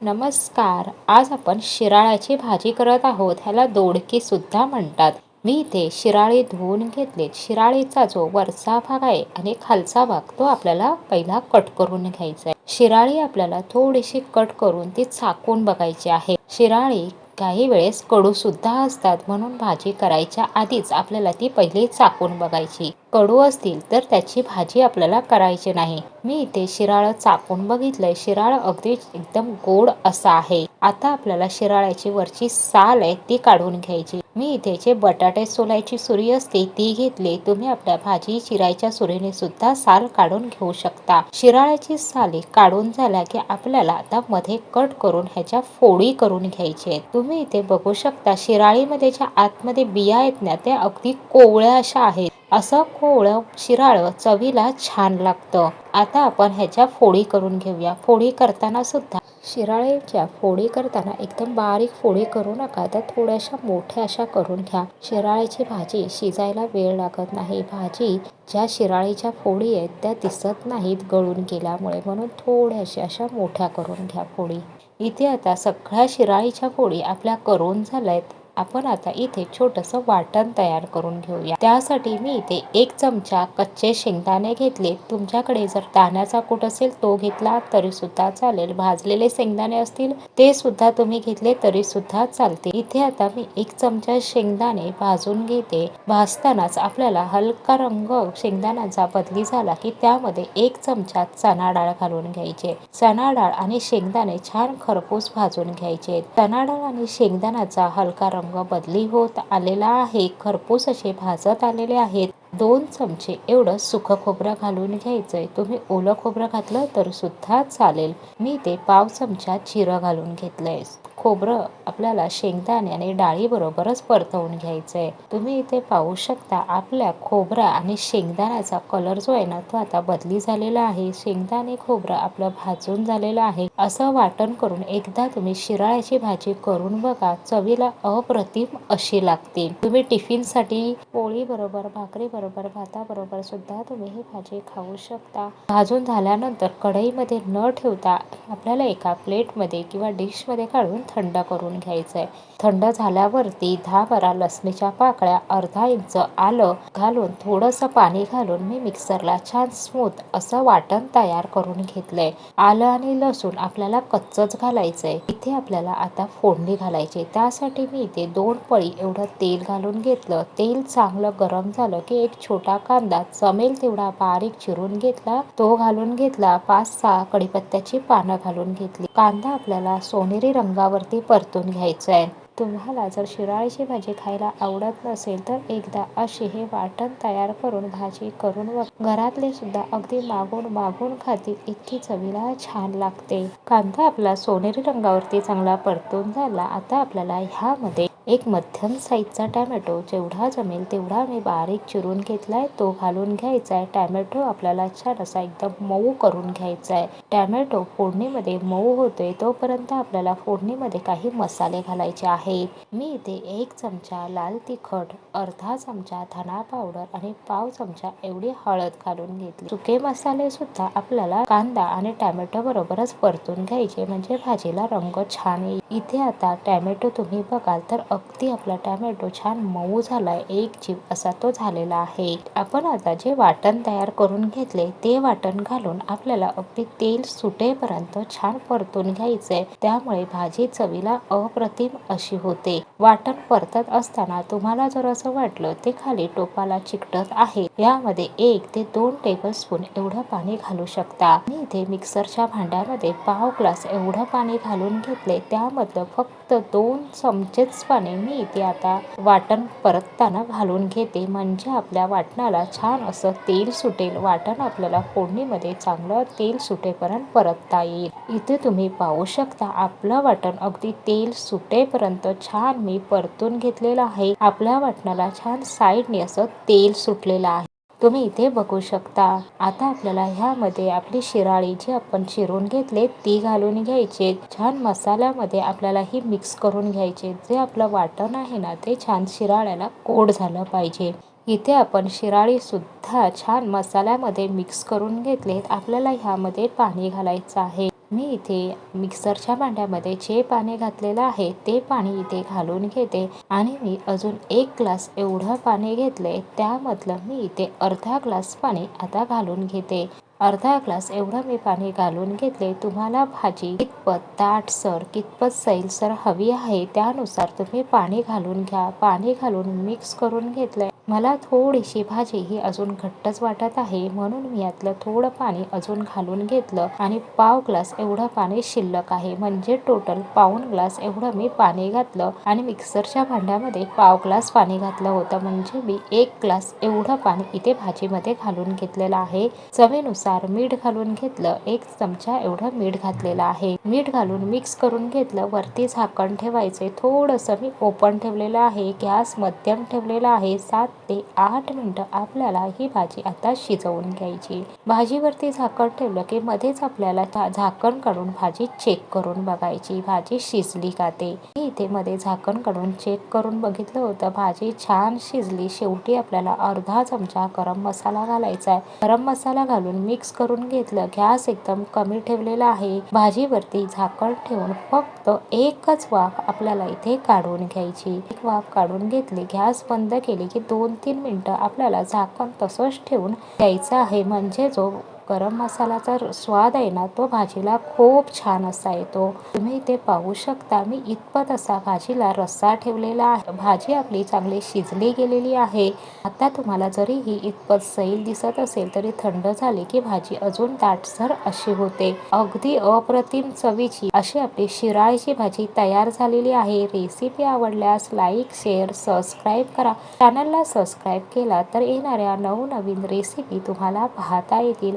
नमस्कार. आज आपण शिराळ्याची भाजी करत आहोत. ह्याला दोडकी सुद्धा म्हणतात. मी इथे शिराळी धुवून घेतले. शिराळीचा जो वरचा भाग आहे आणि खालचा भाग तो आपल्याला पहिला कट करून घ्यायचा आहे. शिराळी आपल्याला थोडीशी कट करून ती चाकून बघायची आहे. शिराळी काही वेळेस कडू सुद्धा असतात म्हणून भाजी करायच्या आधीच आपल्याला ती पहिली चाकून बघायची. कडू असतील तर त्याची भाजी आपल्याला करायची नाही. मी इथे शिराळ चाकून बघितलंय. शिराळ अगदी एकदम गोड असा आहे. आता आपल्याला शिराळ्याची वरची साल आहे ती काढून घ्यायची. मी इथे जे बटाटे सोलायची सुरी असते ती घेतली तुम्ही आपल्या भाजी चिरायच्या सुरीने सुद्धा साल काढून घेऊ शकता. शिराळ्याची साली काढून झाल्या की आपल्याला आता मध्ये कट करून ह्याच्या फोडी करून घ्यायची तुम्ही इथे बघू शकता शिराळीमध्ये ज्या आतमध्ये बिया आहेत ना त्या अगदी कोवळ्या अशा आहेत. असं कोवळं शिराळं चवीला छान लागतं. आता आपण ह्याच्या फोडी करून घेऊया. फोडी करताना सुद्धा शिराळ्याच्या फोडी करताना एकदम बारीक फोडी करू नका. तर थोड्याशा मोठ्या अशा करून घ्या. शिराळ्याची भाजी शिजायला वेळ लागत नाही. भाजी ज्या शिराळीच्या फोडी आहेत त्या दिसत नाहीत गळून गेल्यामुळे. म्हणून थोड्याशा अशा मोठ्या करून घ्या फोडी. इथे आता सगळ्या शिराळीच्या फोडी आपल्या करून झाल्या आहेत आपण आता इथे छोटंसं वाटण तयार करून घेऊया. त्यासाठी मी इथे एक चमचा कच्चे शेंगदाणे घेतले. तुमच्याकडे जर दाण्याचा कूट असेल तो घेतला तरी सुद्धा चालेल. भाजलेले शेंगदाणे असतील ते सुद्धा तुम्ही घेतले तरी सुद्धा चालते इथे आता मी एक चमचा शेंगदाणे भाजून घेते. भाजतानाच आपल्याला हलका रंग शेंगदाण्याचा बदली झाला की त्यामध्ये एक चमचा चणा डाळ घालून घ्यायचे. चणा डाळ आणि शेंगदाणे छान खरपूस भाजून घ्यायचे. चणा डाळ आणि शेंगदाण्याचा हलका रंग रंग बदली होत आलेला आहे खरपूस असे भाजत आलेले आहेत. दोन चमचे एवढं सुखं खोबरं घालून घ्यायचंय. तुम्ही ओलं खोबरं घातलं तर सुद्धा चालेल. मी ते पाव चमचा जिरं घालून घेतलंय. खोबरं आपल्याला शेंगदाणे आणि डाळीबरोबरच परतवून घ्यायचं आहे तुम्ही इथे पाहू शकता आपल्या खोबरा आणि शेंगदाण्याचा कलर जो आहे ना तो आता बदली झालेला आहे. शेंगदाणे खोबरं आपलं भाजून झालेलं आहे. असं वाटण करून एकदा तुम्ही शिराळ्याची भाजी करून बघा चवीला अप्रतिम अशी लागते. तुम्ही टिफिनसाठी पोळीबरोबर पोळी बरोबर भाकरी बरोबर भाताबरोबर सुद्धा तुम्ही ही भाजी खाऊ शकता. भाजून झाल्यानंतर कढईमध्ये न ठेवता आपल्याला एका प्लेटमध्ये किंवा डिशमध्ये काढून थंड करून घ्यायचं आहे थंड झाल्यावरती दहा बारा लसणीच्या पाकळ्या अर्धा इंच आलं घालून थोडंसं पाणी घालून मी मिक्सरला छान स्मूथ असं वाटण तयार करून घेतलंय. आलं आणि लसूण आपल्याला कच्चच घालायचंय. इथे आपल्याला आता फोडणी घालायची. त्यासाठी मी इथे दोन पळी एवढं तेल घालून घेतलं. तेल चांगलं गरम झालं की एक छोटा कांदा जमेल तेवढा बारीक चिरून घेतला. तो घालून घेतला. पाच सहा कडीपत्त्याची पानं घालून घेतली. कांदा आपल्याला सोनेरी रंगावर रंगावरती परतून घ्यायचं आहे तुम्हाला जर शिराळीची भाजी खायला आवडत नसेल तर एकदा अशी हे वाटण तयार करून भाजी करून व घरातले सुद्धा अगदी मागून मागून खातील इतकी चवीला छान लागते. कांदा आपला सोनेरी रंगावरती चांगला परतून झाला. आता आपल्याला ह्यामध्ये एक मध्यम साईजचा टॅमॅटो जेवढा जमेल तेवढा मी बारीक चिरून घेतलाय. तो घालून घ्यायचा आहे टॅमॅटो आपल्याला छान असा एकदम मऊ करून घ्यायचा आहे टॅमॅटो फोडणीमध्ये मऊ होतोय तोपर्यंत आपल्याला फोडणीमध्ये काही मसाले घालायचे आहेत. मी इथे एक चमचा लाल तिखट अर्धा चमचा धना पावडर आणि पाव चमचा एवढी हळद घालून घेतली. सुके मसाले सुद्धा आपल्याला कांदा आणि टॅमॅटो बरोबरच परतून घ्यायचे म्हणजे भाजीला रंग छान येईल. इथे आता टॅमॅटो तुम्ही बघाल तर अगदी आपला टॅमॅटो छान मऊ झालाय एक जीव असा तो झालेला आहे. आपण आता जे वाटण तयार करून घेतले ते वाटण घालून आपल्याला अगदी तेल सुटेपर्यंत छान परतून घ्यायचंय. त्यामुळे भाजी चवीला अप्रतिम अशी होते. वाटण परतत असताना तुम्हाला जर असं वाटलं ते खाली टोपाला चिकटत आहे. यामध्ये एक ते दोन टेबल स्पून एवढं पाणी घालू शकता. मी इथे मिक्सरच्या भांड्यामध्ये पाव ग्लास एवढं पाणी घालून घेतले त्यामधलं फक्त दोन चमचेच पाणी मी इथे आता वाटण परतताना घालून घेते. म्हणजे आपल्या वाटणाला छान असं तेल सुटेल. वाटण आपल्याला फोडणीमध्ये चांगलं तेल सुटेपर्यंत परतता येईल. इथे तुम्ही पाहू शकता आपलं वाटण अगदी तेल सुटेपर्यंत छान मी परतून घेतलेलं आहे. आपल्या वाटणाला छान साईडने असं तेल सुटलेलं आहे. तुम्ही इथे बघू शकता. आता आपल्याला ह्यामध्ये आपली शिराळी जी आपण चिरून घेतले ती घालून घ्यायचे. छान मसाल्यामध्ये आपल्याला ही मिक्स करून घ्यायचे. जे आपलं वाटण आहे ना ते छान शिराळ्याला कोड झालं पाहिजे. इथे आपण शिराळी सुद्धा छान मसाल्यामध्ये मिक्स करून घेतलेत. आपल्याला ह्यामध्ये पाणी घालायचं आहे. मी इथे मिक्सरच्या भांड्यामध्ये जे पाणी घातलेलं आहे ते पाणी इथे घालून घेते. आणि मी अजून एक ग्लास एवढं पाणी घेतले त्यामधलं मी इथे अर्धा ग्लास पाणी आता घालून घेते. अर्धा ग्लास एवढं मी पाणी घालून घेतले तुम्हाला भाजी कितपत ताटसर कितपत सैलसर हवी आहे त्यानुसार तुम्ही पाणी घालून घ्या. पाणी घालून मिक्स करून घेतलंय. मला थोडीशी भाजी ही अजून घट्टच वाटत आहे म्हणून मी यातलं थोडं पाणी अजून घालून घेतलं आणि पाव ग्लास एवढं पाणी शिल्लक आहे. म्हणजे टोटल पाऊण ग्लास एवढं मी पाणी घातलं आणि मिक्सरच्या भांड्यामध्ये पाव ग्लास पाणी घातलं होतं. म्हणजे मी एक ग्लास एवढं पाणी इथे भाजीमध्ये घालून घेतलेलं आहे. चवीनुसार मीठ घालून घेतलं. एक चमचा एवढं मीठ घातलेलं आहे. मीठ घालून मिक्स करून घेतलं. वरती झाकण ठेवायचे. थोडंसं मी ओपन ठेवलेलं आहे. गॅस मध्यम ठेवलेला आहे. सात ते आठ मिनटं आपल्याला ही भाजी आता शिजवून घ्यायची. भाजीवरती झाकण ठेवलं की मध्येच आपल्याला झाकण काढून भाजी चेक करून बघायची. भाजी शिजली का ते? मी इथे मध्ये झाकण काढून चेक करून बघितलं होतं. भाजी छान शिजली. शेवटी आपल्याला अर्धा चमचा गरम मसाला घालायचा आहे. गरम मसाला घालून मिक्स करून घेतलं. गॅस एकदम कमी ठेवलेला आहे. भाजीवरती झाकण ठेवून फक्त एकच वाफ आपल्याला इथे काढून घ्यायची. एक वाफ काढून घेतली. गॅस बंद केली की दोन तीन मिनटं आपल्याला झाकण तसंच ठेवून द्यायचं आहे. म्हणजे जो गरम मसाल्याचा स्वाद आहे ना तो भाजीला खूप छान असा येतो. तुम्ही इथे पाहू शकता मी इतपत असा भाजीला रस्सा ठेवलेला आहे. भाजी आपली चांगली शिजली गेलेली आहे. आता तुम्हाला जरी ही इतपत सैल दिसत असेल तरी थंड झाली की भाजी अजून दाटसर अशी होते. अगदी अप्रतिम चवीची अशी आपली शिराळीची भाजी तयार झालेली आहे. रेसिपी आवडल्यास लाईक शेअर सबस्क्राईब करा. चॅनलला सबस्क्राईब केला तर येणाऱ्या नवनवीन रेसिपी तुम्हाला पाहता येतील.